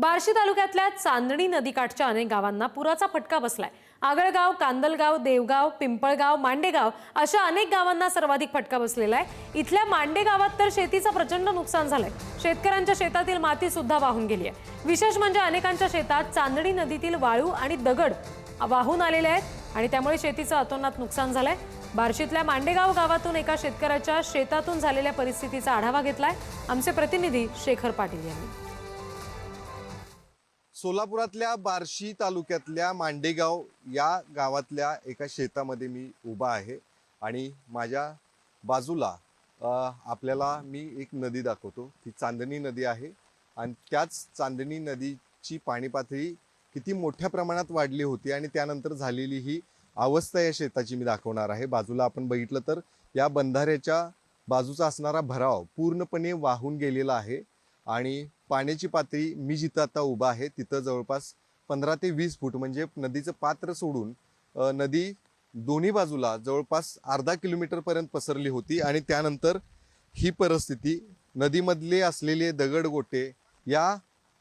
बार्शी तालुक्यातल्या चांदणी नदीकाठच्या अनेक गावांना पुराचा फटका बसलाय. आगळगाव कांदलगाव देवगाव पिंपळगाव मांडेगाव अशा अनेक गावांना सर्वाधिक फटका बसलेला आहे. इथल्या मांडे गावात तर शेतीचं प्रचंड नुकसान झालंय. शेतकऱ्यांच्या शेतातील माती सुद्धा वाहून गेली आहे. विशेष म्हणजे अनेकांच्या शेतात चांदणी नदीतील वाळू आणि दगड वाहून आलेले आहेत आणि त्यामुळे शेतीचं अतोनात नुकसान झालंय. बार्शीतल्या मांडेगाव गावातून एका शेतकऱ्याच्या शेतातून झालेल्या परिस्थितीचा आढावा घेतलाय. आमचे प्रतिनिधी शेखर पाटील यांनी. सोलापुरातल्या बार्शी तालुक्यातल्या मांडेगाव या गावातल्या एका शेतामध्ये मी उभा आहे आणि माझ्या बाजूला आपल्याला मी एक नदी दाखवतो. ती चांदणी नदी आहे आणि त्याच चांदणी नदीची पाणी पातळी किती मोठ्या प्रमाणात वाढली होती आणि त्यानंतर झालेली ही अवस्था या शेताची मी दाखवणार आहे. बाजूला आपण बघितलं तर या बंधाऱ्याच्या बाजूचा असणारा भराव पूर्णपणे वाहून गेलेला आहे. आणि पाण्याची पातळी मी जिथं आता उभा आहे तिथं जवळपास पंधरा ते वीस फूट म्हणजे नदीचं पात्र सोडून नदी दोन्ही बाजूला जवळपास अर्धा किलोमीटरपर्यंत पसरली होती आणि त्यानंतर ही परिस्थिती नदीमधले असलेले दगडगोटे या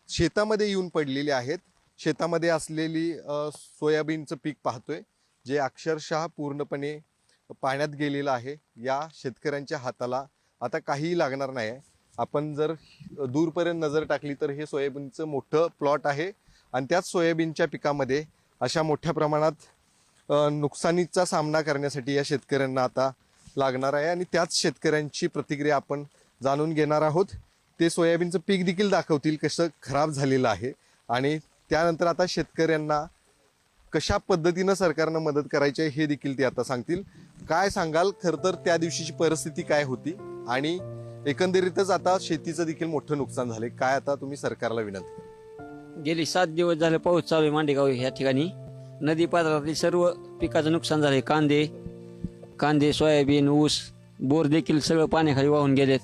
शेतामध्ये येऊन पडलेले आहेत. शेतामध्ये असलेली सोयाबीनचं पीक पाहतोय जे अक्षरशः पूर्णपणे पाण्यात गेलेलं आहे. या शेतकऱ्यांच्या हाताला आता काहीही लागणार नाही आहे आपण जर दूरपर्यंत नजर टाकली तर हे सोयाबीनचं मोठं प्लॉट आहे. आणि त्याच सोयाबीनच्या पिकामध्ये अशा मोठ्या प्रमाणात नुकसानीचा सामना करण्यासाठी या शेतकऱ्यांना आता लागणार आहे. आणि त्याच शेतकऱ्यांची प्रतिक्रिया आपण जाणून घेणार आहोत. ते सोयाबीनचं पीक देखील दाखवतील कसं खराब झालेलं आहे. आणि त्यानंतर आता शेतकऱ्यांना कशा पद्धतीनं सरकारनं मदत करायची आहे हे देखील ते आता सांगतील. काय सांगाल? खरं तर त्या दिवशीची परिस्थिती काय होती? आणि एकंदरीतच आता शेतीचं देखील मोठं नुकसान झाले काय आता तुम्ही सरकारला विनंती? गेली सात दिवस झाले पाऊस चालू आहे मांडेगाव ह्या ठिकाणी. नदी पात्रातली सर्व पिकाचं नुकसान झाले कांदे कांदे सोयाबीन ऊस बोर देखील सगळं पाण्याखाली वाहून गेलेत.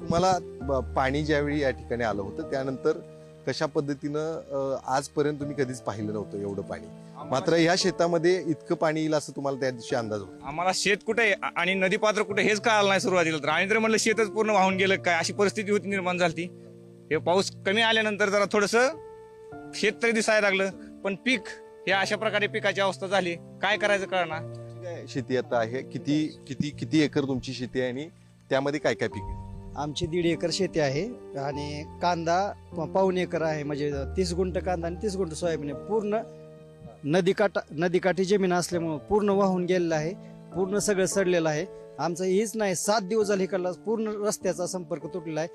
तुम्हाला ब- पाणी ज्यावेळी या ठिकाणी आलं होतं त्यानंतर कशा पद्धतीनं आजपर्यंत तुम्ही कधीच पाहिलं नव्हतं एवढं पाणी? मात्र या शेतामध्ये इतकं पाणी येईल असं तुम्हाला त्या दिवशी अंदाज होता? आम्हाला शेत कुठे आणि नदी पात्र कुठे हेच कळालं नाही सुरुवातीला. तर आणि तर म्हणलं शेतच पूर्ण वाहून गेलं काय? अशी परिस्थिती होती निर्माण झाली हे पाऊस कमी आल्यानंतर जरा थोडस शेत तरी दिसायला लागलं. पण पीक हे अशा प्रकारे पिकाची अवस्था झाली. काय करायचं कळणार काय शेती आता आहे? किती किती किती एकर तुमची शेती आहे आणि त्यामध्ये काय काय पीक? आमची दीड एकर शेती आहे आणि कांदा पाऊण एकर आहे म्हणजे तीस गुंठ कांदा आणि तीस गुंठ सोयाबीन आहे. पूर्ण नदीकाठा नदीकाठी जमीन असल्यामुळं पूर्ण वाहून गेलेलं आहे पूर्ण सगळं सडलेलं आहे. आमचं हेच नाही सात दिवस झाले इकडला पूर्ण रस्त्याचा संपर्क तुटलेला आहे.